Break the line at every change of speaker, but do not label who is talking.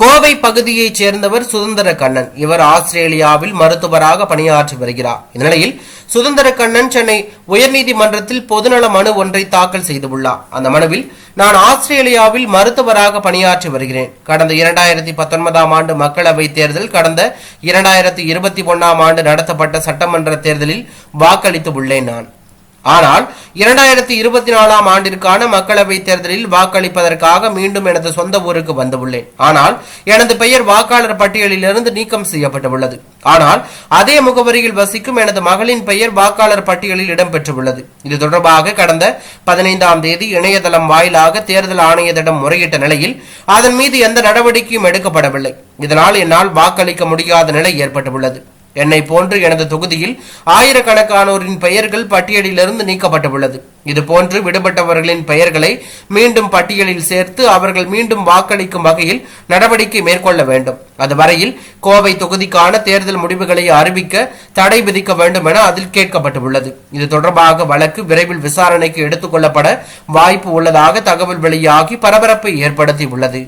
கோவை பகுதியைச் சேர்ந்தவர் சுதந்திர கண்ணன். இவர் ஆஸ்திரேலியாவில் மருத்துவராக பணியாற்றி வருகிறார். இந்நிலையில் சுதந்திர கண்ணன் சென்னை உயர்நீதிமன்றத்தில் பொதுநல மனு ஒன்றை தாக்கல் செய்துள்ளார். அந்த மனுவில் நான் ஆஸ்திரேலியாவில் மருத்துவராக பணியாற்றி வருகிறேன். கடந்த இரண்டாயிரத்தி பத்தொன்பதாம் ஆண்டு மக்களவைத் தேர்தல் கடந்த இரண்டாயிரத்தி இருபத்தி ஒன்னாம் ஆண்டு நடத்தப்பட்ட சட்டமன்ற தேர்தலில் வாக்களித்து உள்ளேன் நான். ஆனால் இரண்டாயிரத்தி இருபத்தி நாலாம் ஆண்டிற்கான மக்களவைத் தேர்தலில் வாக்களிப்பதற்காக மீண்டும் எனது சொந்த ஊருக்கு வந்துள்ளேன். ஆனால் எனது பெயர் வாக்காளர் பட்டியலிலிருந்து நீக்கம் செய்யப்பட்டுள்ளது. ஆனால் அதே முகவரியில் வசிக்கும் எனது மகளின் பெயர் வாக்காளர் பட்டியலில் இடம்பெற்றுள்ளது. இது தொடர்பாக கடந்த பதினைந்தாம் தேதி இணையதளம் வாயிலாக தேர்தல் ஆணையத்திடம் முறையிட்ட நிலையில் அதன் மீது எந்த நடவடிக்கையும் எடுக்கப்படவில்லை. இதனால் என்னால் வாக்களிக்க முடியாத நிலை ஏற்பட்டுள்ளது. என்னை போன்று எனது தொகுதியில் ஆயிரக்கணக்கானோரின் பெயர்கள் பட்டியலிலிருந்து நீக்கப்பட்டுள்ளது. இது போன்று விடுபட்டவர்களின் பெயர்களை மீண்டும் பட்டியலில் சேர்த்து அவர்கள் மீண்டும் வாக்களிக்கும் வகையில் நடவடிக்கை மேற்கொள்ள வேண்டும். அதுவரையில் கோவை தொகுதிக்கான தேர்தல் முடிவுகளை அறிவிக்க தடை விதிக்க வேண்டும் என அதில் கேட்கப்பட்டுள்ளது. இது தொடர்பாக வழக்கு விரைவில் விசாரணைக்கு எடுத்துக்கொள்ளப்பட வாய்ப்பு உள்ளதாக தகவல் வெளியாகி பரபரப்பை ஏற்படுத்தியுள்ளது.